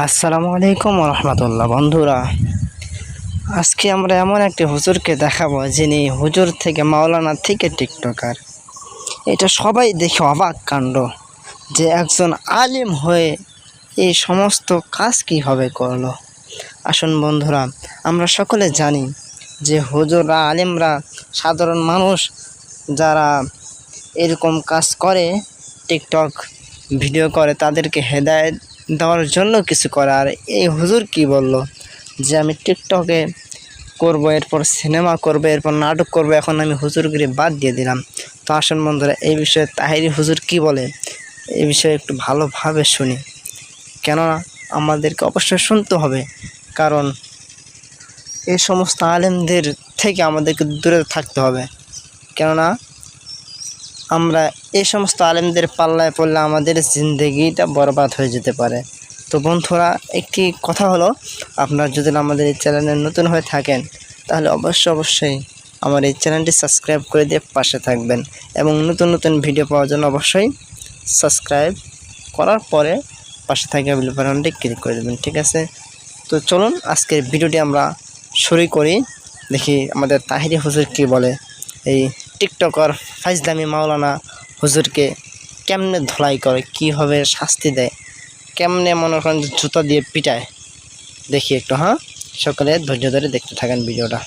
আসসালামু আলাইকুম রহমতুল্লাহ বন্ধুরা, আজকে আমরা এমন একটি হুজুরকে দেখাবো যিনি হুজুর থেকে মাওলানা থেকে টিকটকার। এটা সবাই দেখে অবাক কাণ্ড যে একজন আলিম হয়ে এই সমস্ত কাজ কীভাবে করল। আসুন বন্ধুরা, আমরা সকলে জানি যে হুজুররা, আলিমরা, সাধারণ মানুষ যারা এরকম কাজ করে, টিকটক ভিডিও করে, তাদেরকে হেদায়েত দেওয়ার জন্য কিছু করে। আর এই হুজুর কি বলল? যে আমি টিকটকে করব, এরপর সিনেমা করব, এরপর নাটক করব, এখন আমি হুজুরগিরি বাদ দিয়ে দিলাম। তো আসন বন্ধুরা, এই বিষয়ে তাহিরি হুজুর কি বলে? এই বিষয়ে একটু ভালোভাবে শুনি। কেননা আমাদেরকে অবশ্যই শুনতে হবে, কারণ এই সমস্ত আলেমদের থেকে আমাদেরকে দূরে থাকতে হবে। কেননা আমরা এই সমস্ত আলেমদের পাল্লায় পড়লে আমাদের জিন্দগিটা বরবাদ হয়ে যেতে পারে। তো বন্ধুরা, একটি কথা হলো, আপনারা যদি আমাদের এই চ্যানেলে নতুন হয়ে থাকেন, তাহলে অবশ্যই অবশ্যই আমার এই চ্যানেলটি সাবস্ক্রাইব করে দিয়ে পাশে থাকবেন এবং নতুন নতুন ভিডিও পাওয়ার জন্য অবশ্যই সাবস্ক্রাইব করার পরে পাশে থাকা বেল বাটনটি ক্লিক করে দেবেন, ঠিক আছে? তো চলুন, আজকের ভিডিওটি আমরা শুরু করি। দেখি আমাদের তাহিরি হুজুর কি বলে। এই টিকটকার ফাইজদামি মাওলানা হুজুরকে কেমনে ধলাই করে, কীভাবে শাস্তি দেয়, কেমনে মনে করেন জুতা দিয়ে পিটায়? দেখি একটু হ্যাঁ? সকলে ধৈর্য ধরে দেখতে থাকেন ভিডিওটা।